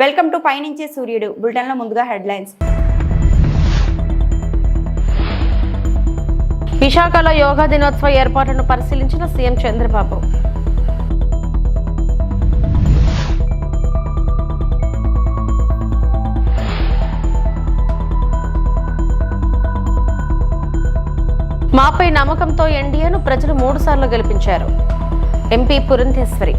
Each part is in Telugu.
వెల్కమ్ టు పైనుంచే సూర్యుడు బులెటిన్లో ముందుగా హెడ్లైన్స్. విశాఖలో యోగా దినోత్సవ ఏర్పాట్లను పరిశీలించిన సీఎం చంద్రబాబు. మాపై నమ్మకంతో ఎన్డీఏను ప్రజలు మూడుసార్లు గెలిపించారు. MP Purandeswari.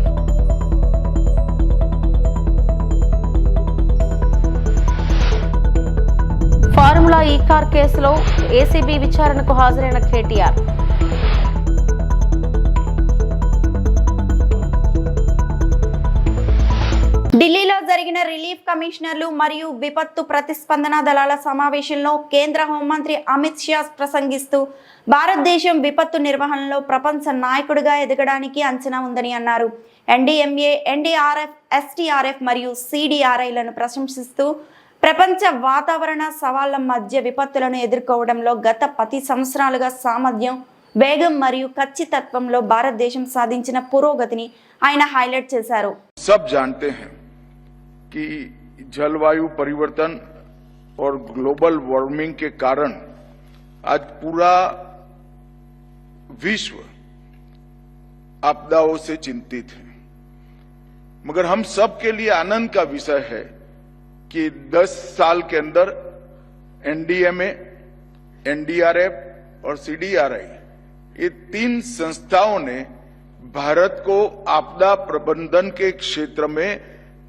Formula E car కేసులో ఏసీబీ విచారణకు హాజరైన కేటీఆర్. ఢిల్లీలో జరిగిన రిలీఫ్ కమిషనర్లు మరియు విపత్తు ప్రతిస్పందన దళాల సమావేశంలో కేంద్ర హోంమంత్రి అమిత్ షా ప్రసంగిస్తూ భారతదేశం విపత్తు నిర్వహణలో ప్రపంచ నాయకుడిగా ఎదగడానికి అంచనా ఉందని అన్నారు. ఎన్డీఎంఏ ఎన్డీఆర్ఎఫ్ ఎస్టీఆర్ఎఫ్ మరియు సిడిఆర్ఐలను ప్రశంసిస్తూ ప్రపంచ వాతావరణ సవాళ్ల మధ్య విపత్తులను ఎదుర్కోవడంలో గత పది సంవత్సరాలుగా సామర్థ్యం వేగం మరియు ఖచ్చితత్వంలో భారతదేశం సాధించిన పురోగతిని ఆయన హైలైట్ చేశారు सब जानते हैं कि जलवायु परिवर्तन और ग्लोबल वार्मिंग के कारण आज पूरा विश्व आपदाओं से चिंतित है मगर हम सब के लिए आनंद का विषय है कि 10 साल के अंदर एनडीएमए एनडीआरएफ और सीडीआरआई, ये तीन संस्थाओं ने भारत को आपदा प्रबंधन के क्षेत्र में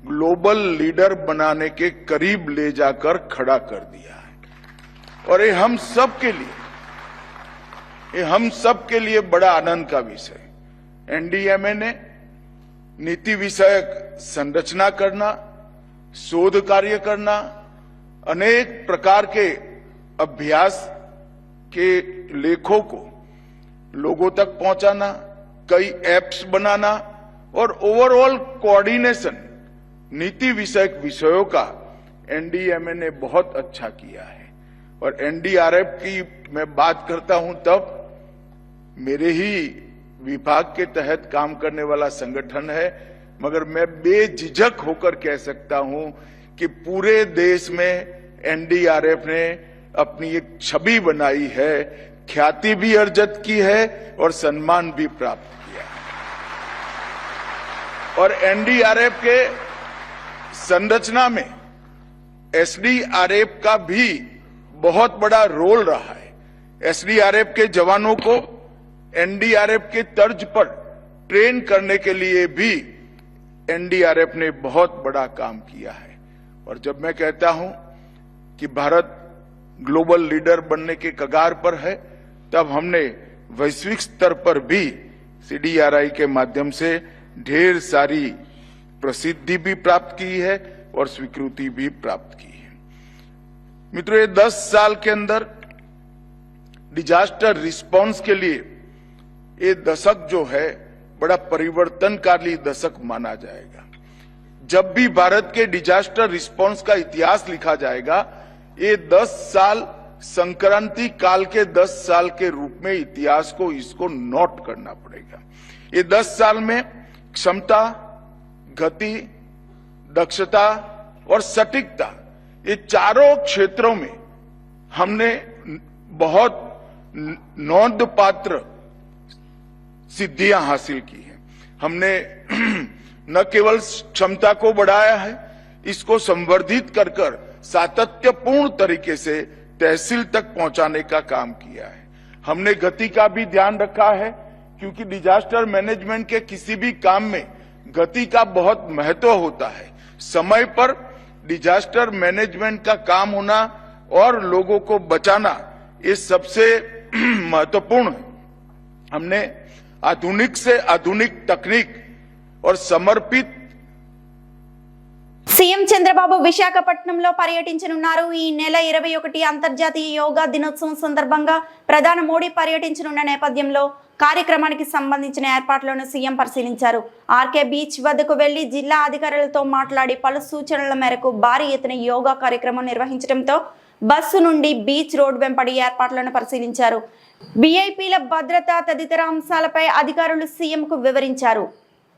ग्लोबल लीडर बनाने के करीब ले जाकर खड़ा कर दिया है। और ये हम सब के लिए, ये हम सब के लिए बड़ा आनंद का विषय। एनडीएमए ने नीति विषयक संरचना करना शोध कार्य करना, अनेक प्रकार के अभ्यास के लेखों को लोगों तक पहुंचाना, कई एप्स बनाना और ओवरऑल कोऑर्डिनेशन नीति विषयक विषयों का एनडीएमए ने बहुत अच्छा किया है। और एनडीआरएफ की मैं बात करता हूँ तब, मेरे ही विभाग के तहत काम करने वाला संगठन है मगर मैं बेझिझक होकर कह सकता हूँ कि पूरे देश में एनडीआरएफ ने अपनी एक छवि बनाई है, ख्याति भी अर्जित की है और सम्मान भी प्राप्त किया और एनडीआरएफ के संरचना में एसडीआरएफ का भी बहुत बड़ा रोल रहा है। एसडीआरएफ के जवानों को एनडीआरएफ के तर्ज पर ट्रेन करने के लिए भी एनडीआरएफ ने बहुत बड़ा काम किया है। और जब मैं कहता हूँ कि भारत ग्लोबल लीडर बनने के कगार पर है, तब हमने वैश्विक स्तर पर भी सीडीआरआई के माध्यम से ढेर सारी प्रसिद्धि भी प्राप्त की है और स्वीकृति भी प्राप्त की है। मित्रों, ये दस साल के अंदर डिजास्टर रिस्पांस के लिए ये दशक जो है बड़ा परिवर्तनकारी दशक माना जाएगा। जब भी भारत के डिजास्टर रिस्पांस का इतिहास लिखा जाएगा, ये 10 साल संक्रांति काल के 10 साल के रूप में इतिहास को इसको नोट करना पड़ेगा। ये 10 साल में क्षमता, गति, दक्षता और सटीकता, ये चारों क्षेत्रों में हमने बहुत नोंदपात्र सिद्धियाँ हासिल की हैं। हमने न केवल क्षमता को बढ़ाया है, इसको संवर्धित कर कर सातत्यपूर्ण तरीके से तहसील तक पहुँचाने का काम किया है। हमने गति का भी ध्यान रखा है, क्योंकि डिजास्टर मैनेजमेंट के किसी भी काम में गति का बहुत महत्व होता है। समय पर डिजास्टर मैनेजमेंट का काम होना और लोगों को बचाना, ये सबसे महत्वपूर्ण हमने आधुनिक से आधुनिक तकनीक और समर्पित సీఎం చంద్రబాబు విశాఖపట్నంలో పర్యటించనున్నారు ఈ నెల ఇరవై ఒకటి అంతర్జాతీయ యోగా దినోత్సవం సందర్భంగా ప్రధాని మోడీ పర్యటించనున్న నేపథ్యంలో కార్యక్రమానికి సంబంధించిన ఏర్పాట్లను సీఎం పరిశీలించారు ఆర్కే బీచ్ వద్దకు వెళ్లి జిల్లా అధికారులతో మాట్లాడి పలు సూచనల మేరకు భారీ ఎత్తున యోగా కార్యక్రమం నిర్వహించడంతో బస్సు నుండి బీచ్ రోడ్ వెంబడి ఏర్పాట్లను పరిశీలించారు వీఐపీల భద్రత తదితర అంశాలపై అధికారులు సీఎంకు వివరించారు.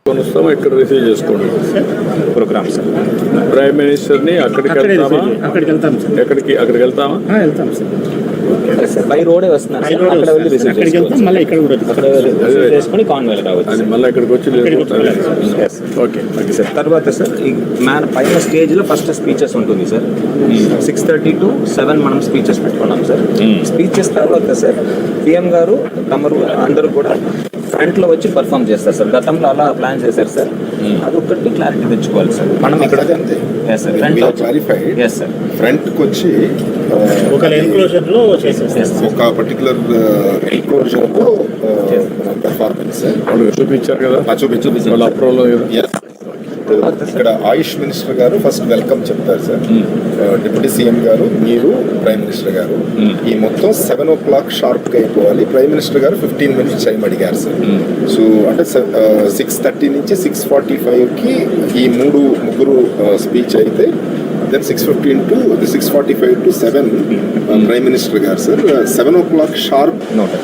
కొనుస్తాం ఇక్కడ రిసీవ్ చేసుకోండి. ప్రోగ్రామ్ సార్ ప్రైమ్ మినిస్టర్ని అక్కడికి వెళ్తామా? అక్కడికి వెళ్తాం సార్ ఎక్కడికి? అక్కడికి వెళ్తామా? ఆ, వెళ్తాం సార్ సార్ బై రోడే రోడ్ అక్కడ వెళ్ళి రిసీవ్ అక్కడికి వెళ్తాం మళ్ళీ ఇక్కడ కూడా అక్కడ రిసీవ్ చేసుకొని కాన్వేల్ రావచ్చు అది మళ్ళీ ఇక్కడికి వచ్చి. ఓకే ఓకే సార్ తర్వాత సార్ ఈ మ్యాన్ పైన స్టేజ్లో ఫస్ట్ స్పీచెస్ ఉంటుంది sir six thirty to seven మనం స్పీచెస్ పెట్టుకున్నాం సార్ స్పీచెస్ తర్వాత సార్ పిఎం గారు తమరు అందరూ కూడా ఫ్రంట్లో వచ్చి పర్ఫామ్ చేస్తారు సార్. గతంలో అలా ప్లాన్ చేశారు సార్. అదొకటి క్లారిటీ తెచ్చుకోవాలి సార్. మనం ఇక్కడ. Yes sir clarified yes sir ఫ్రంట్కి వచ్చి ఒక ఎన్క్లోజర్లో చేసేస్తాం ఒక పర్టికులర్ ఎన్క్లోజర్లో పెర్ఫార్మెన్స్ చూపించారు కదా. చూపించు వాళ్ళ అప్రూవల్ ఇక్కడ ఆయుష్ మినిస్టర్ గారు ఫస్ట్ వెల్కమ్ చెప్తారు సార్. డిప్యూటీ సీఎం గారు మీరు ప్రైమ్ మినిస్టర్ గారు. ఈ మొత్తం సెవెన్ ఓ క్లాక్ షార్ప్గా అయిపోవాలి. ప్రైమ్ మినిస్టర్ గారు ఫిఫ్టీన్ మినిట్స్ టైం అడిగారు సార్. సో అంటే సిక్స్ థర్టీ నుంచి సిక్స్ ఫార్టీ ఫైవ్కి ఈ మూడు ముగ్గురు స్పీచ్ అయితే then six fifteen to six forty five to seven prime minister గారు sir. Seven o'clock sharp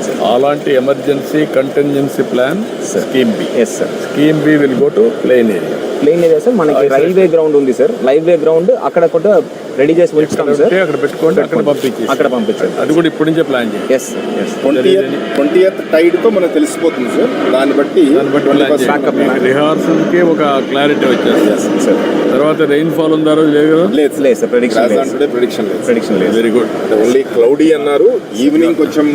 sir. అలాంటి emergency contingency plan scheme B yes sir scheme B will go to plain area plain area sir? మనకి రైల్వే గ్రౌండ్ ఉంది సార్. రైల్వే గ్రౌండ్ అక్కడ కూడా రెడీ చేసి ఉంచుతాం సార్. అక్కడ పెట్టుకోండి అక్కడ పంపించేసి. అక్కడ పంపించండి. అది కూడా ఇప్పటి నుంచే ప్లాన్ చేయండి. ఎస్ ఎస్ ట్వంటీ ట్వంటీ టైడ్తో మనకు తెలిసిపోతుంది సార్. దాన్ని బట్టి దాన్ని రిహార్సల్కి ఒక క్లారిటీ వచ్చేస్తుంది. సార్ తర్వాత రెయిన్ ఫాల్ ఉందా రోజు? లేదు లేదు లేదు సార్ ప్రెడిక్షన్ లేదు. ప్రిడిక్షన్ లేదు. ప్రెడిక్షన్ లేదు. వెరీ గుడ్ ఓన్లీ క్లౌడీ అన్నారు. ఈవినింగ్ కొంచెం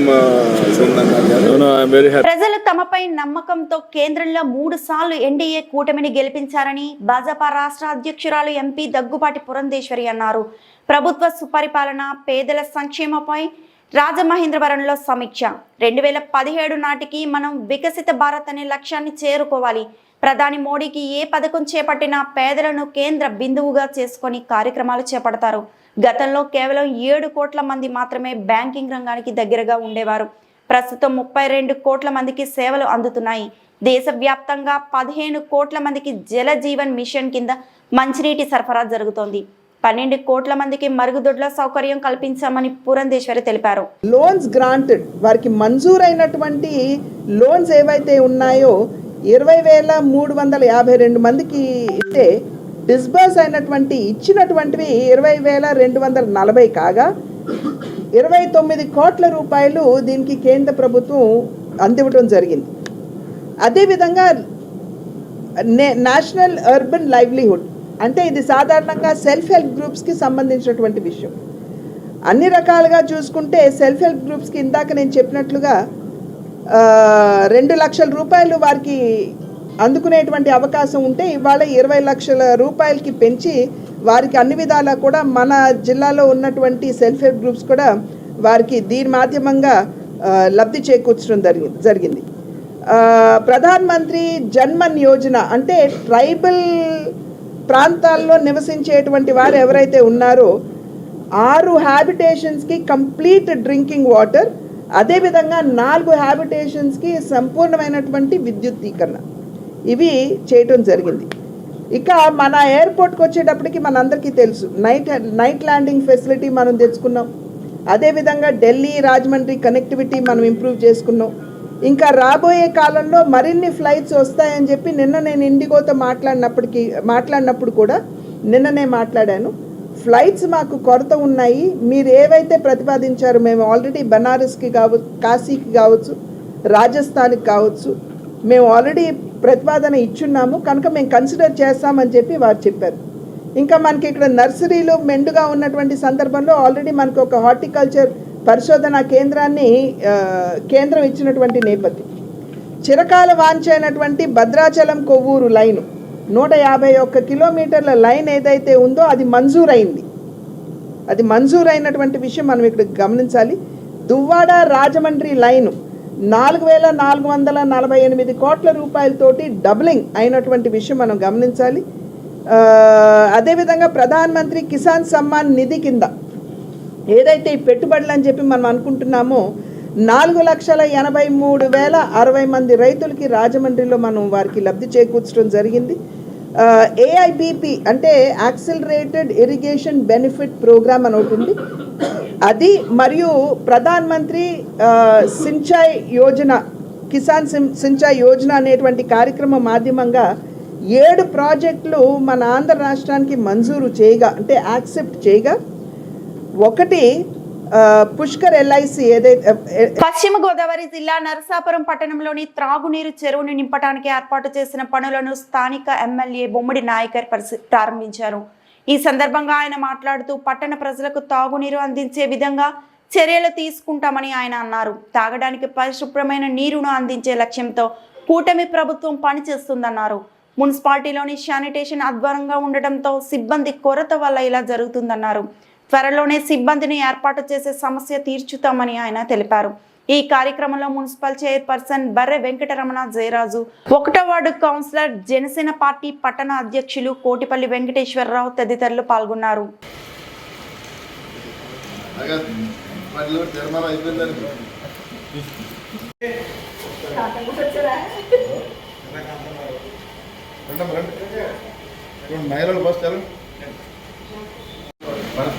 హ్యాపీ ప్రజలు తమపై నమ్మకంతో కేంద్రంలో మూడు సార్లు ఎన్డీఏ కూటమిని గెలిపించారని భాజపా రాష్ట్ర అధ్యక్షురాలు ఎంపీ దగ్గుపాటి పురంధేశ్వరి అన్నారు. ప్రభుత్వ సుపరిపాలన పేదల సంక్షేమపై రాజమహేంద్రవరంలో సమీక్ష. రెండు వేల పదిహేడు నాటికి మనం వికసిత భారత్ అనే లక్ష్యాన్ని చేరుకోవాలి. ప్రధాని మోడీకి ఏ పథకం చేపట్టినా పేదలను కేంద్ర బిందువుగా చేసుకొని కార్యక్రమాలు చేపడతారు. గతంలో కేవలం ఏడు కోట్ల మంది మాత్రమే బ్యాంకింగ్ రంగానికి దగ్గరగా ఉండేవారు. ప్రస్తుతం ముప్పై రెండు కోట్ల మందికి సేవలు అందుతున్నాయి. దేశవ్యాప్తంగా పదిహేను కోట్ల మందికి జల జీవన్ మిషన్ కింద మంచినీటి సరఫరా జరుగుతోంది. పన్నెండు కోట్ల మందికి మరుగుదొడ్ల సౌకర్యం కల్పించామని పురంధేశ్వరి తెలిపారు. లోన్స్ గ్రాంటెడ్ వారికి మంజూరైనటువంటి లోన్స్ ఏవైతే ఉన్నాయో ఇరవై వేల మూడు వందల యాభై రెండు మందికి ఇస్తే డిస్బర్స్ అయినటువంటి ఇచ్చినటువంటివి ఇరవై వేల రెండు వందల నలభై కాగా ఇరవై తొమ్మిది కోట్ల రూపాయలు దీనికి కేంద్ర ప్రభుత్వం అందివ్వడం జరిగింది. అదేవిధంగా నే- నేషనల్ అర్బన్ లైవ్లీహుడ్ అంటే ఇది సాధారణంగా సెల్ఫ్ హెల్ప్ గ్రూప్స్కి సంబంధించినటువంటి విషయం. అన్ని రకాలుగా చూసుకుంటే సెల్ఫ్ హెల్ప్ గ్రూప్స్కి ఇందాక నేను చెప్పినట్లుగా రెండు లక్షల రూపాయలు వారికి అందుకునేటువంటి అవకాశం ఉంటే ఇవాళ ఇరవై లక్షల రూపాయలకి పెంచి వారికి అన్ని విధాలా కూడా మన జిల్లాలో ఉన్నటువంటి సెల్ఫ్ హెల్ప్ గ్రూప్స్ కూడా వారికి దీని మాధ్యమంగా లబ్ధి చేకూర్చడం జరిగింది జరిగింది. ప్రధాన్ మంత్రి జన్మన్ యోజన అంటే ట్రైబల్ ప్రాంతాల్లో నివసించేటువంటి వారు ఎవరైతే ఉన్నారో ఆరు హ్యాబిటేషన్స్కి కంప్లీట్ డ్రింకింగ్ వాటర్ అదేవిధంగా నాలుగు హ్యాబిటేషన్స్కి సంపూర్ణమైనటువంటి విద్యుద్దీకరణ. ఇవి చేయటం జరిగింది. ఇక మన ఎయిర్పోర్ట్కి వచ్చేటప్పటికి మనందరికీ తెలుసు నైట్ నైట్ ల్యాండింగ్ ఫెసిలిటీ మనం తెచ్చుకున్నాం. అదేవిధంగా ఢిల్లీ రాజమండ్రి కనెక్టివిటీ మనం ఇంప్రూవ్ చేసుకున్నాం. ఇంకా రాబోయే కాలంలో మరిన్ని ఫ్లైట్స్ వస్తాయని చెప్పి నిన్న నేను ఇండిగోతో మాట్లాడినప్పటికీ మాట్లాడినప్పుడు కూడా నిన్ననే మాట్లాడాను. ఫ్లైట్స్ మాకు కొరత ఉన్నాయి. మీరు ఏవైతే ప్రతిపాదించారో మేము ఆల్రెడీ బనారస్కి కావచ్చు కాశీకి కావచ్చు రాజస్థాన్కి కావచ్చు మేము ఆల్రెడీ ప్రతిపాదన ఇచ్చున్నాము. కనుక మేము కన్సిడర్ చేస్తామని చెప్పి వారు చెప్పారు. ఇంకా మనకి ఇక్కడ నర్సరీలు మెండుగా ఉన్నటువంటి సందర్భంలో ఆల్రెడీ మనకు ఒక హార్టికల్చర్ పరిశోధన కేంద్రాన్ని కేంద్రం ఇచ్చినటువంటి నేపథ్యం. చిరకాల వాంచైనటువంటి భద్రాచలం కొవ్వూరు లైను. నూట యాభై ఒక్క కిలోమీటర్ల లైన్ ఏదైతే ఉందో అది మంజూరైంది. అది మంజూరైనటువంటి విషయం మనం ఇక్కడ గమనించాలి. దువ్వాడ రాజమండ్రి లైను నాలుగు వేల నాలుగు వందల నలభై ఎనిమిది కోట్ల రూపాయలతోటి డబ్లింగ్ అయినటువంటి విషయం మనం గమనించాలి. అదేవిధంగా ప్రధానమంత్రి కిసాన్ సమ్మాన్ నిధి కింద ఏదైతే ఈ పెట్టుబడులు అని చెప్పి మనం అనుకుంటున్నామో నాలుగు లక్షల ఎనభై మూడు వేల అరవై మంది రైతులకి రాజమండ్రిలో మనం వారికి లబ్ధి చేకూర్చడం జరిగింది. ఏఐబిపి అంటే యాక్సిలరేటెడ్ ఇరిగేషన్ బెనిఫిట్ ప్రోగ్రామ్ అని ఒకటి ఉంది. అది మరియు ప్రధాన్ మంత్రి సించాయ్ యోజన కిసాన్ సిం- సించాయ్ యోజన అనేటువంటి కార్యక్రమం మాధ్యమంగా ఏడు ప్రాజెక్టులు మన ఆంధ్ర రాష్ట్రానికి మంజూరు చేయగా అంటే యాక్సెప్ట్ చేయగా ఒకటి పుష్కర్ ఎల్ఐసి ఏదైతే పశ్చిమ గోదావరి జిల్లా నరసాపురం పట్టణంలోని త్రాగునీరు చెరువును నింపడానికి ఏర్పాటు చేసిన పనులను స్థానిక ఎమ్మెల్యే బొమ్మడి నాయకర్ ప్రారంభించారు. ఈ సందర్భంగా ఆయన మాట్లాడుతూ పట్టణ ప్రజలకు తాగునీరు అందించే విధంగా చర్యలు తీసుకుంటామని ఆయన అన్నారు. తాగడానికి పరిశుభ్రమైన నీరును అందించే లక్ష్యంతో కూటమి ప్రభుత్వం పనిచేస్తుందన్నారు. మున్సిపాలిటీలోని శానిటేషన్ అధ్వానంగా ఉండటంతో సిబ్బంది కొరత వల్ల ఇలా జరుగుతుందన్నారు. త్వరలోనే సిబ్బందిని ఏర్పాటు చేసే సమస్య తీర్చుతామని ఆయన తెలిపారు ఈ కార్యక్రమంలో మున్సిపల్ చైర్పర్సన్ బర్రె వెంకటరమణ జయరాజు ఒకటో వార్డు కౌన్సిలర్ జనసేన పార్టీ పట్టణ అధ్యక్షులు కోటిపల్లి వెంకటేశ్వరరావు తదితరులు పాల్గొన్నారు మహిళలు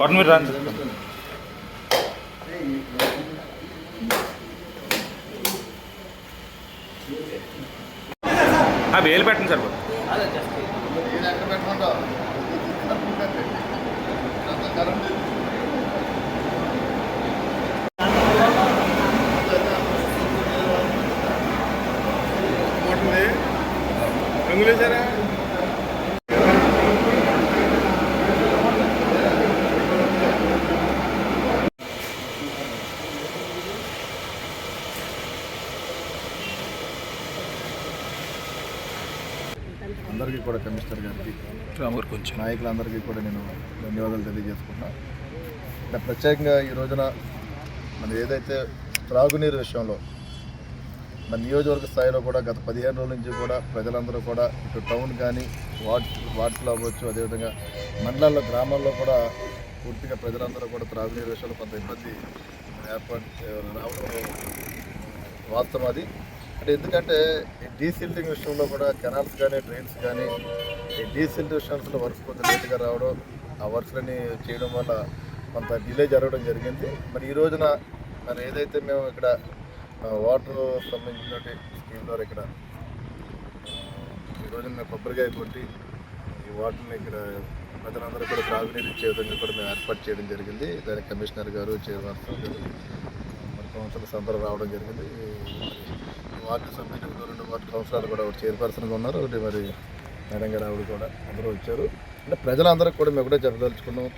చాలు మీది కదా వేలు పెట్టండి సార్. అందరికీ కూడా కమిషనర్ కొంచెం నాయకులందరికీ కూడా నేను ధన్యవాదాలు తెలియజేసుకున్నా ప్రత్యేకంగా ఈ రోజున మన ఏదైతే త్రాగునీరు విషయంలో మన నియోజకవర్గ స్థాయిలో కూడా గత పదిహేను రోజుల నుంచి కూడా ప్రజలందరూ కూడా ఇటు టౌన్ కానీ వార్డ్ వార్డులో అవ్వచ్చు అదేవిధంగా మండలాల్లో గ్రామాల్లో కూడా పూర్తిగా ప్రజలందరూ కూడా త్రాగునీరు విషయంలో కొంత ఇబ్బంది ఏర్పాటు రావడం వాస్తవం అది. అంటే ఎందుకంటే ఈ డీసిల్టింగ్ విషయంలో కూడా కెనాల్స్ కానీ డ్రైన్స్ కానీ ఈ డీసిల్ట్ విషయంలో వర్క్స్ కొంచెం లేట్గా రావడం ఆ వర్క్స్లని చేయడం వల్ల కొంత డిలే జరగడం జరిగింది. మరి ఈ రోజున మరి ఏదైతే మేము ఇక్కడ వాటర్ సంబంధించినటువంటి స్కీమ్ ద్వారా ఇక్కడ ఈ రోజున మేము కొబ్బరికాయ కొట్టి ఈ వాటర్ని ఇక్కడ ప్రజలందరూ కూడా త్రాగునీరు ఇచ్చే విధంగా కూడా మేము ఏర్పాటు చేయడం జరిగింది. దానికి కమిషనర్ గారు చైర్మన్ గారు మరి కౌన్సిల్ అందరూ రావడం జరిగింది. వార్డు సభ్యులు రెండు వార్డు కౌన్సిలర్లు కూడా ఒకటి చైర్పర్సన్గా ఉన్నారు. ఒకటి మరి మేడం గారు ఆవిడ కూడా అందరూ వచ్చారు. అంటే ప్రజలందరికీ కూడా మేము కూడా చెప్పదలుచుకున్నాం.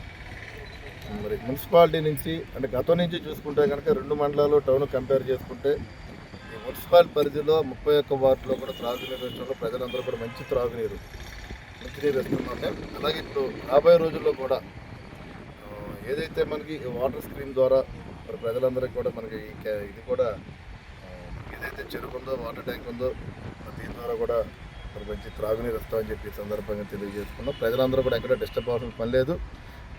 మరి మున్సిపాలిటీ నుంచి అంటే గతం నుంచి చూసుకుంటే కనుక రెండు మండలాలు టౌన్ కంపేర్ చేసుకుంటే ఈ మున్సిపాలిటీ పరిధిలో ముప్పై ఒక్క వార్డులో కూడా త్రాగునీరు విషయంలో ప్రజలందరూ కూడా మంచి త్రాగునీరు మంచినీరు ఇస్తున్నాం అలాగే ఇప్పుడు రాబోయే రోజుల్లో కూడా ఏదైతే మనకి వాటర్ స్క్రీమ్ ద్వారా మరి ప్రజలందరికీ కూడా మనకి ఇది కూడా ఏదైతే చెరుకు ఉందో వాటర్ ట్యాంక్ ఉందో దీని ద్వారా కూడా మరి మంచి త్రాగునీరు వస్తామని చెప్పి సందర్భంగా తెలియజేసుకున్నాం. ప్రజలందరూ కూడా ఎక్కడ డిస్టర్బ్ అవ్వాల్సిన పని లేదు.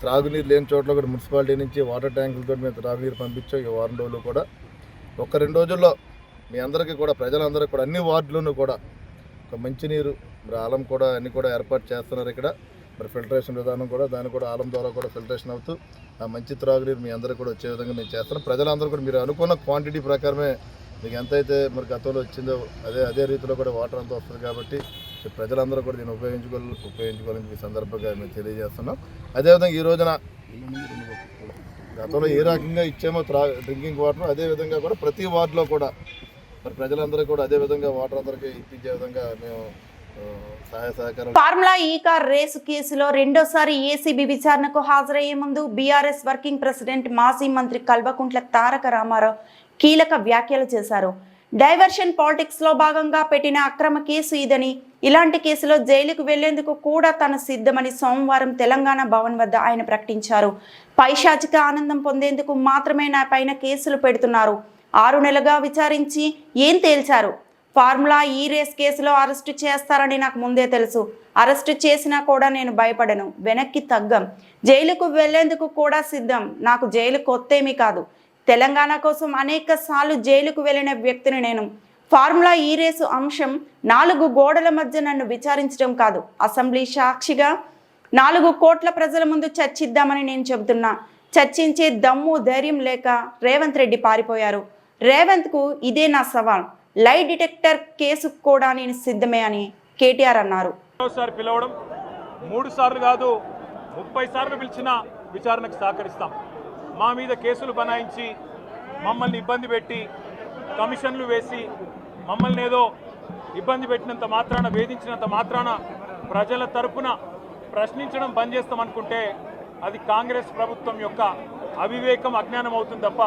త్రాగునీరు లేని చోట్ల కూడా మున్సిపాలిటీ నుంచి వాటర్ ట్యాంకులతో మేము త్రాగునీరు పంపించాం. ఈ వారం రోజులు కూడా ఒక రెండు రోజుల్లో మీ అందరికీ కూడా ప్రజలందరికీ కూడా అన్ని వార్డులను కూడా ఒక మంచినీరు మరి ఆలం కూడా అన్ని కూడా ఏర్పాటు చేస్తున్నారు ఇక్కడ. మరి ఫిల్టరేషన్ విధానం కూడా దాన్ని కూడా ఆలం ద్వారా కూడా ఫిల్టరేషన్ అవుతూ ఆ మంచి త్రాగునీరు మీ అందరికీ కూడా వచ్చే విధంగా మేము చేస్తున్నాం. ప్రజలందరూ కూడా మీరు అనుకున్న క్వాంటిటీ ప్రకారమే మీకు ఎంతైతే మరి గతంలో వచ్చిందో అదే అదే రీతిలో కూడా వాటర్ అంతా వస్తుంది కాబట్టి ప్రజలందరూ కూడా దీన్ని ఉపయోగించుకోవాలి ఉపయోగించుకోవాలని ఈ సందర్భంగా మేము తెలియజేస్తున్నాం. అదేవిధంగా ఈ రోజున గతంలో ఏ రకంగా ఇచ్చామో త్రా డ్రింకింగ్ వాటర్ అదే విధంగా కూడా ప్రతి వార్డులో కూడా మరి ప్రజలందరూ కూడా అదే విధంగా వాటర్ అందరికీ ఇప్పించే విధంగా మేము సహాయ ఫార్ములా ఈ కార్ రేసు కేసులో రెండోసారి ఏసీబీ విచారణకు హాజరయ్యే ముందు బీఆర్ఎస్ వర్కింగ్ ప్రెసిడెంట్ మాజీ మంత్రి కల్వకుంట్ల తారక రామారావు కీలక వ్యాఖ్యలు చేశారు. డైవర్షన్ పాలిటిక్స్లో భాగంగా పెట్టిన అక్రమ కేసు ఇదని ఇలాంటి కేసులో జైలుకు వెళ్ళేందుకు కూడా తను సిద్ధమని సోమవారం తెలంగాణ భవన్ వద్ద ఆయన ప్రకటించారు. పైశాచిక ఆనందం పొందేందుకు మాత్రమే నా పైన కేసులు పెడుతున్నారు. ఆరు నెలలుగా విచారించి ఏం తేల్చారు? ఫార్ములా ఈ రేస్ కేసులో అరెస్టు చేస్తారని నాకు ముందే తెలుసు. అరెస్టు చేసినా కూడా నేను భయపడను. వెనక్కి తగ్గం. జైలుకు వెళ్ళేందుకు కూడా సిద్ధం. నాకు జైలు కొత్తేమీ కాదు. తెలంగాణ కోసం అనేక సార్లు జైలుకు వెళ్ళిన వ్యక్తిని నేను. ఫార్ములా ఈ రేసు అంశం నాలుగు గోడల మధ్య నన్ను విచారించడం కాదు. అసెంబ్లీ సాక్షిగా నాలుగు కోట్ల ప్రజల ముందు చర్చిద్దామని నేను చెబుతున్నా. చర్చించే దమ్ము ధైర్యం లేక రేవంత్ రెడ్డి పారిపోయారు. రేవంత్కు ఇదే నా సవాల్. లై డిటెక్టర్ కేసు కూడా నేను సిద్ధమే అని కేటీఆర్ అన్నారు. పిలవడం మూడు సార్లు కాదు ముప్పై సార్లు పిలిచిన విచారణకు సహకరిస్తాం. మా మీద కేసులు బనాయించి మమ్మల్ని ఇబ్బంది పెట్టి కమిషన్లు వేసి మమ్మల్ని ఏదో ఇబ్బంది పెట్టినంత మాత్రాన వేధించినంత మాత్రాన ప్రజల తరపున ప్రశ్నించడం బంద్ చేస్తామనుకుంటే అది కాంగ్రెస్ ప్రభుత్వం యొక్క అవివేకం అజ్ఞానం అవుతుంది తప్ప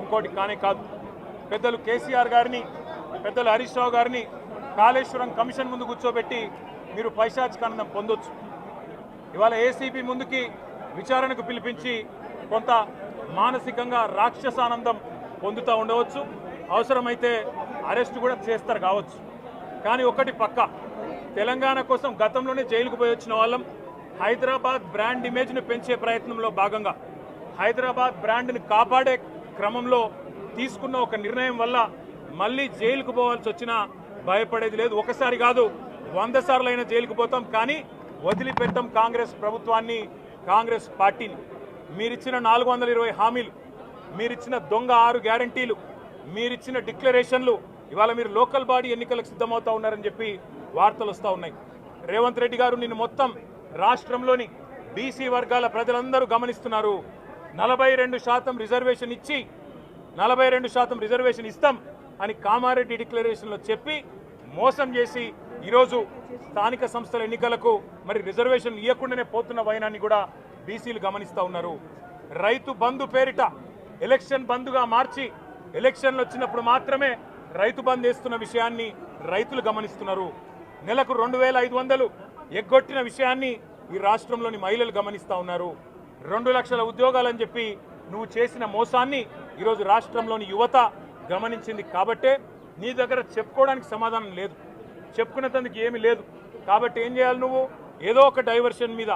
ఇంకోటి కానే కాదు. పెద్దలు కేసీఆర్ గారిని పెద్దలు హరీష్ రావు గారిని కాళేశ్వరం కమిషన్ ముందు కూర్చోబెట్టి మీరు పైశాచికానందం పొందొచ్చు. ఇవాళ ఏసీపీ ముందుకి విచారణకు పిలిపించి కొంత మానసికంగా రాక్షసానందం పొందుతూ ఉండవచ్చు. అవసరమైతే అరెస్ట్ కూడా చేస్తారు కావచ్చు. కానీ ఒకటి పక్క తెలంగాణ కోసం గతంలోనే జైలుకు పోయి వచ్చిన వాళ్ళం హైదరాబాద్ బ్రాండ్ ఇమేజ్ను పెంచే ప్రయత్నంలో భాగంగా హైదరాబాద్ బ్రాండ్ని కాపాడే క్రమంలో తీసుకున్న ఒక నిర్ణయం వల్ల మళ్ళీ జైలుకు పోవాల్సి వచ్చినా భయపడేది లేదు. ఒకసారి కాదు వంద సార్లు అయినా జైలుకు పోతాం కానీ వదిలిపెట్టాం కాంగ్రెస్ ప్రభుత్వాన్ని కాంగ్రెస్ పార్టీని. మీరిచ్చిన నాలుగు వందల ఇరవై హామీలు మీరిచ్చిన దొంగ ఆరు గ్యారంటీలు మీరిచ్చిన డిక్లరేషన్లు ఇవాళ మీరు లోకల్ బాడీ ఎన్నికలకు సిద్ధమవుతా ఉన్నారని చెప్పి వార్తలు వస్తూ ఉన్నాయి. రేవంత్ రెడ్డి గారు నిన్ను మొత్తం రాష్ట్రంలోని బీసీ వర్గాల ప్రజలందరూ గమనిస్తున్నారు. నలభై రెండు శాతం రిజర్వేషన్ ఇచ్చి నలభై రెండు శాతం రిజర్వేషన్ ఇస్తాం అని కామారెడ్డి డిక్లరేషన్లో చెప్పి మోసం చేసి ఈరోజు స్థానిక సంస్థల ఎన్నికలకు మరి రిజర్వేషన్ ఇవ్వకుండానే పోతున్న వైనాన్ని కూడా బీసీలు గమనిస్తూ ఉన్నారు. రైతు బంధు పేరిట ఎలక్షన్ బంధుగా మార్చి ఎలక్షన్లు వచ్చినప్పుడు మాత్రమే రైతు బంద్ వేస్తున్న విషయాన్ని రైతులు గమనిస్తున్నారు. నెలకు రెండు వేల ఐదు వందలు ఎగ్గొట్టిన విషయాన్ని ఈ రాష్ట్రంలోని మహిళలు గమనిస్తూ ఉన్నారు. రెండు లక్షల ఉద్యోగాలని చెప్పి నువ్వు చేసిన మోసాన్ని ఈరోజు రాష్ట్రంలోని యువత గమనించింది కాబట్టే నీ దగ్గర చెప్పుకోవడానికి సమాధానం లేదు. చెప్పుకునేందుకు ఏమీ లేదు. కాబట్టి ఏం చేయాలి నువ్వు? ఏదో ఒక డైవర్షన్ మీద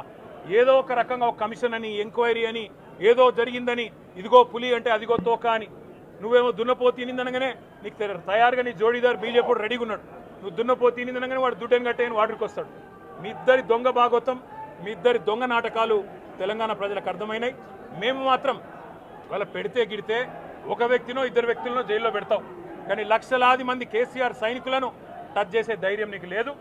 ఏదో ఒక రకంగా ఒక కమిషన్ అని ఎంక్వైరీ అని ఏదో జరిగిందని ఇదిగో పులి అంటే అదిగో తోక అని. నువ్వేమో దున్నపో తినిందనగానే నీకు తెర- తయారుగా నీ జోడీదారు బీజేపీ రెడీగా ఉన్నాడు నువ్వు దున్నపో తినిందనగానే వాడు దుడ్డని కట్టేయని వాడికి వస్తాడు మీ ఇద్దరి దొంగ భాగవతం మీ ఇద్దరి దొంగ నాటకాలు తెలంగాణ ప్రజలకు అర్థమైనాయి. మేము మాత్రం వాళ్ళ పెడితే గిడితే ఒక వ్యక్తినో ఇద్దరు వ్యక్తులను జైల్లో పెడతాం. కానీ లక్షలాది మంది కేసీఆర్ సైనికులను టచ్ చేసే ధైర్యం నీకు లేదు.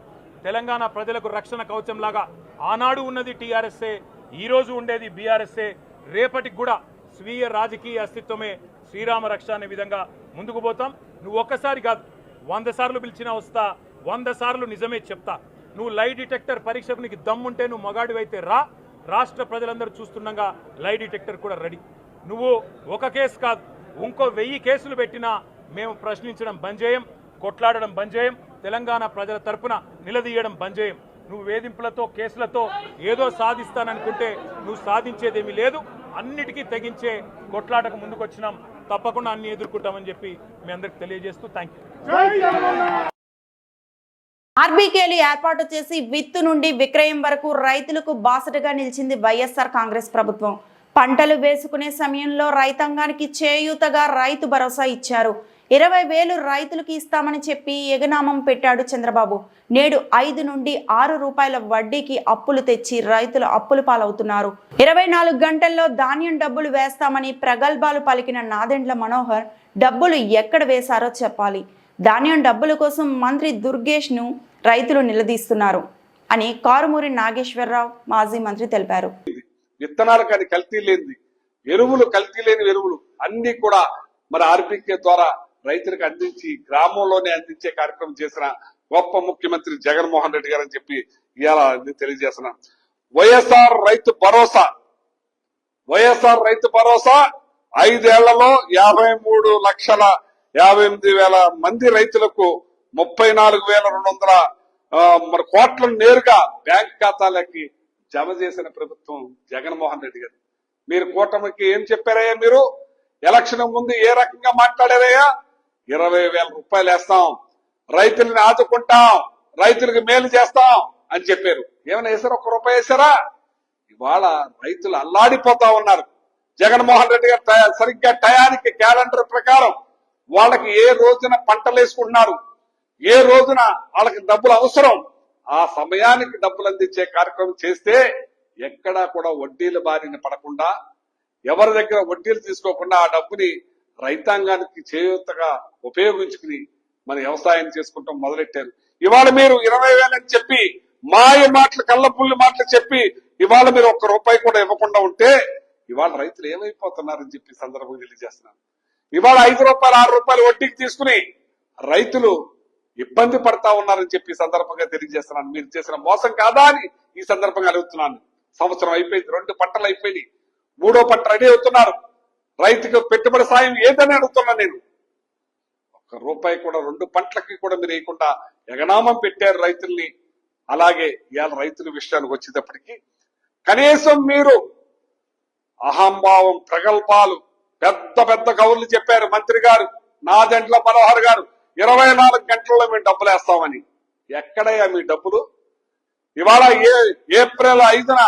తెలంగాణ ప్రజలకు రక్షణ కవచంలాగా ఆనాడు ఉన్నది టీఆర్ఎస్ఏ ఈ రోజు ఉండేది బీఆర్ఎస్ఏ. రేపటికి కూడా స్వీయ రాజకీయ అస్తిత్వమే శ్రీరామ రక్ష అనే విధంగా ముందుకు పోతాం. నువ్వు ఒక్కసారి కాదు వంద సార్లు పిలిచినా వస్తా వంద సార్లు నిజమే చెప్తా. నువ్వు లై డిటెక్టర్ పరీక్షకు నీకు దమ్ముంటే నువ్వు మగాడివైతే రా. రాష్ట్ర ప్రజలందరూ చూస్తుండగా లై డిటెక్టర్ కూడా రెడీ. నువ్వు ఒక కేసు కాదు ఇంకో వెయ్యి కేసులు పెట్టినా మేము ప్రశ్నించడం బంద్ చేయం కొట్లాడడం బంద్ చేయం తెలంగాణ ప్రజల తరపున నిలదీయడం బంద్ చేయం నువ్వు వేధింపులతో కేసులతో ఏదో సాధిస్తాననుకుంటే నువ్వు సాధించేదేమీ లేదు. అన్నిటికీ తెగించే కొట్లాటకు ముందుకొచ్చినాం. తప్పకుండా అన్ని ఎదుర్కొంటామని చెప్పి మీ అందరికి తెలియజేస్తూ థ్యాంక్ యూ ఆర్బీకేలు ఏర్పాటు చేసి విత్తు నుండి విక్రయం వరకు రైతులకు బాసటగా నిలిచింది వైఎస్ఆర్ కాంగ్రెస్ ప్రభుత్వం. పంటలు వేసుకునే సమయంలో రైతాంగానికి చేయూతగా రైతు భరోసా ఇచ్చారు. ఇరవై వేలు రైతులకు ఇస్తామని చెప్పి ఎగనామం పెట్టాడు చంద్రబాబు. నేడు ఐదు నుండి ఆరు రూపాయల వడ్డీకి అప్పులు తెచ్చి రైతులు అప్పులు పాలవుతున్నారు. ఇరవై నాలుగు గంటల్లో ధాన్యం డబ్బులు వేస్తామని ప్రగల్భాలు పలికిన నాదెండ్ల మనోహర్ డబ్బులు ఎక్కడ వేశారో చెప్పాలి. ధాన్యం డబ్బుల కోసం మంత్రి దుర్గేష్ను రైతులు నిలదీస్తున్నారు అని కారుమూరి నాగేశ్వరరావు మాజీ మంత్రి తెలిపారు. విత్తనాలు కానీ కల్తీ లేనిది. ఎరువులు కల్తీ లేని ఎరువులు అన్ని కూడా మరి ఆర్పికే ద్వారా రైతులకు అందించి గ్రామంలోనే అందించే కార్యక్రమం చేసిన గొప్ప ముఖ్యమంత్రి జగన్మోహన్ రెడ్డి గారు అని చెప్పి ఇవాళ నేను తెలియజేస్తున్నాను వైఎస్ఆర్ రైతు భరోసా. వైఎస్ఆర్ రైతు భరోసా ఐదేళ్ళలో యాభై మూడు లక్షల యాభై ఎనిమిది వేల మంది రైతులకు ముప్పై నాలుగు వేల రెండు వందల మరి కోట్లను నేరుగా బ్యాంక్ ఖాతాలకి జమ చేసిన ప్రభుత్వం జగన్మోహన్ రెడ్డి గారు. మీరు కూటమికి ఏం చెప్పారయ్యా మీరు? ఎలక్షన్ ముందు ఏ రకంగా మాట్లాడారయ్యా? ఇరవై వేల రూపాయలు వేస్తాం. రైతుల్ని ఆదుకుంటాం. రైతులకు మేలు చేస్తాం అని చెప్పారు. ఏమైనా వేసారా ఒక్క రూపాయి వేసారా ఇవాళ రైతులు అల్లాడిపోతా ఉన్నారు. జగన్మోహన్ రెడ్డి గారు సరిగ్గా టయానికి క్యాలెండర్ ప్రకారం వాళ్ళకి ఏ రోజున పంటలు వేసుకుంటున్నారు? ఏ రోజున వాళ్ళకి డబ్బులు అవసరం? ఆ సమయానికి డబ్బులు అందించే కార్యక్రమం చేస్తే ఎక్కడా కూడా వడ్డీల బారిన పడకుండా ఎవరి దగ్గర వడ్డీలు తీసుకోకుండా ఆ డబ్బుని రైతాంగానికి చేయూతగా ఉపయోగించుకుని మన వ్యవసాయం చేసుకుంటాం మొదలెట్టారు. ఇవాళ మీరు ఇరవై వేలని చెప్పి మాయ మాటలు కళ్ళపుల్లి మాటలు చెప్పి ఇవాళ మీరు ఒక్క రూపాయి కూడా ఇవ్వకుండా ఉంటే ఇవాళ రైతులు ఏమైపోతున్నారని చెప్పి సందర్భంగా తెలియజేస్తున్నాను. ఇవాళ ఐదు రూపాయలు ఆరు రూపాయలు వడ్డీకి తీసుకుని రైతులు ఇబ్బంది పడతా ఉన్నారని చెప్పి సందర్భంగా తెలియజేస్తున్నాను. మీరు చేసిన మోసం కాదా అని ఈ సందర్భంగా అడుగుతున్నాను. సంవత్సరం అయిపోయింది రెండు పంటలు అయిపోయినాయి. మూడో పంట రెడీ అవుతున్నారు. రైతుకు పెట్టుబడి సాయం ఏదని అడుగుతున్నా నేను. ఒక్క రూపాయి కూడా రెండు పంటలకి కూడా మీరు వేయకుండా ఎగనామం పెట్టారు రైతుల్ని. అలాగే ఇవాళ రైతుల విషయానికి వచ్చేటప్పటికీ కనీసం మీరు అహంభావం ప్రగల్భాలు పెద్ద పెద్ద కవులు చెప్పారు మంత్రి గారు నాదెంట్ల మనోహర్ గారు ఇరవై నాలుగు గంటల్లో మేము డబ్బులు వేస్తామని. ఎక్కడయ్యా మీ డబ్బులు? ఇవాళ ఏ ఏప్రిల్ ఐదున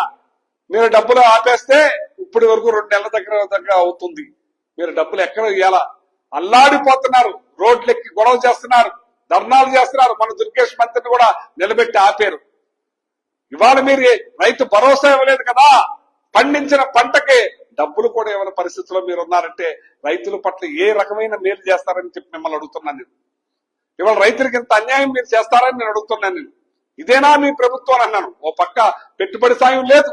మీరు డబ్బులు ఆపేస్తే ఇప్పటి వరకు రెండు నెలల దగ్గర దగ్గర అవుతుంది. మీరు డబ్బులు ఎక్కడ ఇవ్వాలా అల్లాడిపోతున్నారు. రోడ్లెక్కి గొడవ చేస్తున్నారు. ధర్నాలు చేస్తున్నారు. మన దుర్గేష్ మంత్రిని కూడా నిలబెట్టి ఆపారు. ఇవాళ మీరు రైతు భరోసా ఇవ్వలేదు కదా? పండించిన పంటకి డబ్బులు కూడా ఇవ్వని పరిస్థితిలో మీరు ఉన్నారంటే రైతుల పట్ల ఏ రకమైన మేలు చేస్తారని చెప్పి మిమ్మల్ని అడుగుతున్నాను నేను. ఇవాళ రైతులకి ఇంత అన్యాయం మీరు చేస్తారని నేను అడుగుతున్నాను నేను. ఇదేనా మీ ప్రభుత్వం అన్నాను. ఓ పక్క పెట్టుబడి సాయం లేదు.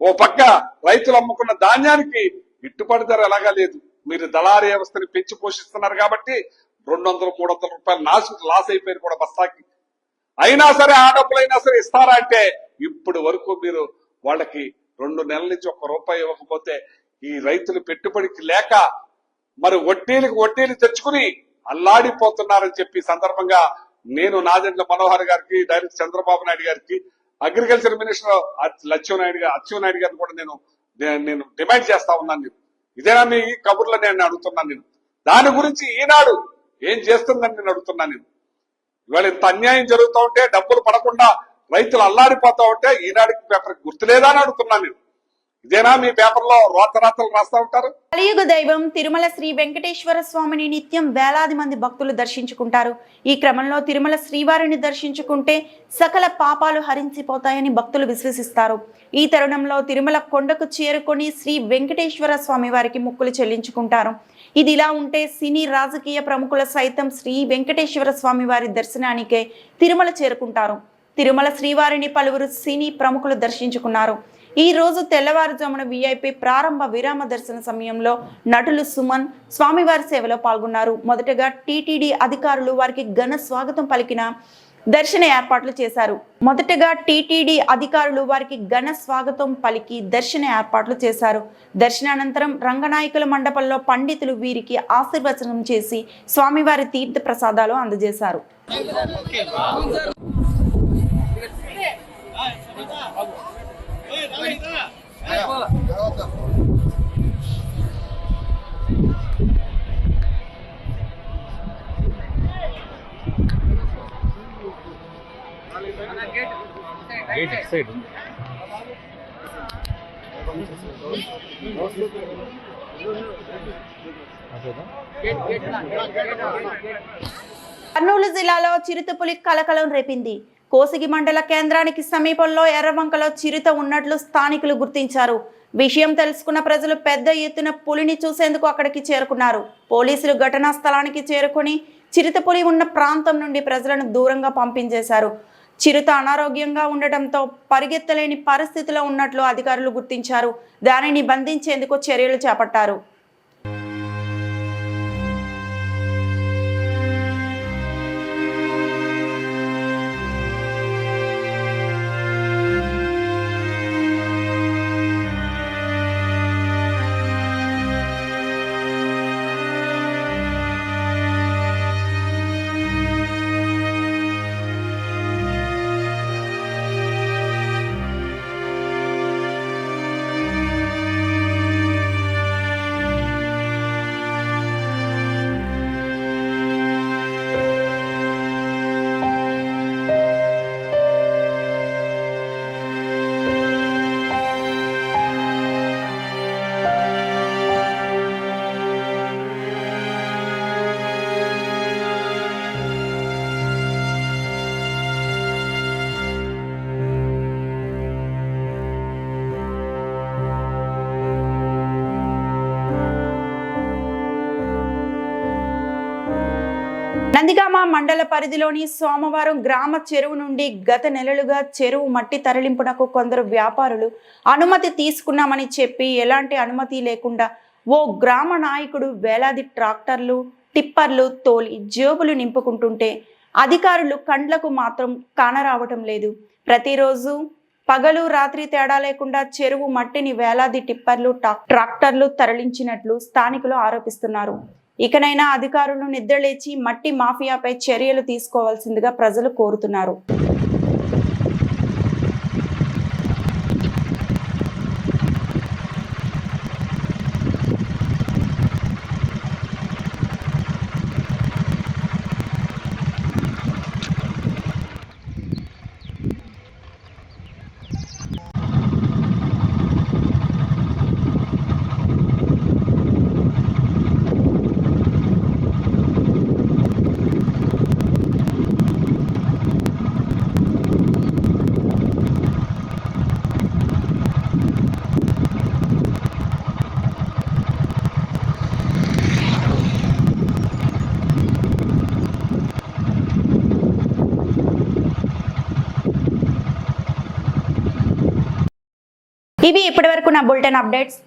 ఓ పక్క రైతులు అమ్ముకున్న ధాన్యానికి గిట్టుబడి ధర ఎలాగా లేదు. మీరు దళారీ వ్యవస్థని పెంచి పోషిస్తున్నారు కాబట్టి రెండు వందలు మూడు వందల రూపాయలు నాసు లాస్ అయిపోయారు కూడా బస్తాకి అయినా సరే ఆ డబ్బులైనా సరే ఇస్తారా అంటే ఇప్పుడు వరకు మీరు వాళ్ళకి రెండు నెలల నుంచి ఒక్క రూపాయి ఇవ్వకపోతే ఈ రైతులు పెట్టుబడికి లేక మరి వడ్డీలకు వడ్డీలు తెచ్చుకుని అల్లాడిపోతున్నారని చెప్పి సందర్భంగా నేను నాదెండ్ల మనోహర్ గారికి డైరెక్ట్ చంద్రబాబు నాయుడు గారికి అగ్రికల్చర్ మినిస్టర్ లక్ష్మీనాయుడు గారు అచ్చెన్నాయుడు గారిని కూడా నేను నే- నేను డిమాండ్ చేస్తా ఉన్నాను నేను. ఇదేనా మీ కబుర్లో నేను అడుగుతున్నాను నేను. దాని గురించి ఈనాడు ఏం చేస్తుందని నేను అడుగుతున్నాను నేను. ఇవాళ ఇంత అన్యాయం జరుగుతూ ఉంటే డబ్బులు పడకుండా రైతులు అల్లాడిపోతా ఉంటే ఈనాడికి పేపర్ గుర్తులేదా అని అడుగుతున్నాను నేను. ఇదేనా మీ పేపర్లో రోతరాతలు రాస్తా ఉంటారు? కలియుగ దైవం తిరుమల శ్రీ వెంకటేశ్వర స్వామిని నిత్యం వేలాది మంది భక్తులు దర్శించుకుంటారు. ఈ క్రమంలో తిరుమల శ్రీవారిని దర్శించుకుంటే సకల పాపాలు హరించిపోతాయని భక్తులు విశ్వసిస్తారు. ఈ తరుణంలో తిరుమల కొండకు చేరుకొని శ్రీ వెంకటేశ్వర స్వామి వారికి మొక్కులు చెల్లించుకుంటారు. ఇది ఇలా ఉంటే సినీ రాజకీయ ప్రముఖుల సైతం శ్రీ వెంకటేశ్వర స్వామి వారి దర్శనానికే తిరుమల చేరుకుంటారు. తిరుమల శ్రీవారిని పలువురు సినీ ప్రముఖులు దర్శించుకున్నారు. ఈ రోజు తెల్లవారుజామున వీఐపీ ప్రారంభ విరామ దర్శన సమయంలో నటులు సుమన్ స్వామివారి సేవలో పాల్గొన్నారు. మొదటగా టీటీడీ అధికారులు వారికి ఘన స్వాగతం పలికిన దర్శన ఏర్పాట్లు చేశారు. మొదటగా టీటీడీ అధికారులు వారికి ఘన స్వాగతం పలికి దర్శన ఏర్పాట్లు చేశారు. దర్శనానంతరం రంగనాయకుల మండపంలో పండితులు వీరికి ఆశీర్వచనం చేసి స్వామివారి తీర్థ ప్రసాదాలు అందజేశారు. కర్నూలు జిల్లాలో చిరుతపులి కలకలం రేపింది. కోసిగి మండల కేంద్రానికి సమీపంలో ఎర్రవంకలో చిరుత ఉన్నట్లు స్థానికులు గుర్తించారు. విషయం తెలుసుకున్న ప్రజలు పెద్ద ఎత్తున పులిని చూసేందుకు అక్కడికి చేరుకున్నారు. పోలీసులు ఘటనా స్థలానికి చేరుకొని చిరుతపులి ఉన్న ప్రాంతం నుండి ప్రజలను దూరంగా పంపించేశారు. చిరుత అనారోగ్యంగా ఉండటంతో పరిగెత్తలేని పరిస్థితిలో ఉన్నట్లు అధికారులు గుర్తించారు. దానిని బంధించేందుకు చర్యలు చేపట్టారు. నందిగామ మండల పరిధిలోని సోమవారం గ్రామ చెరువు నుండి గత నెలలుగా చెరువు మట్టి తరలింపునకు కొందరు వ్యాపారులు అనుమతి తీసుకున్నామని చెప్పి ఎలాంటి అనుమతి లేకుండా ఓ గ్రామ నాయకుడు వేలాది ట్రాక్టర్లు టిప్పర్లు తోలి జేబులు నింపుకుంటుంటే అధికారులు కండ్లకు మాత్రం కానరావటం లేదు. ప్రతిరోజు పగలు రాత్రి తేడా లేకుండా చెరువు మట్టిని వేలాది టిప్పర్లు ట్రాక్టర్లు తరలించినట్లు స్థానికులు ఆరోపిస్తున్నారు. ఇకనైనా అధికారులు నిద్రలేచి మట్టి మాఫియాపై చర్యలు తీసుకోవాల్సిందిగా ప్రజలు కోరుతున్నారు. ఇవి ఇప్పటివరకు నా బులెటిన్ అప్డేట్స్.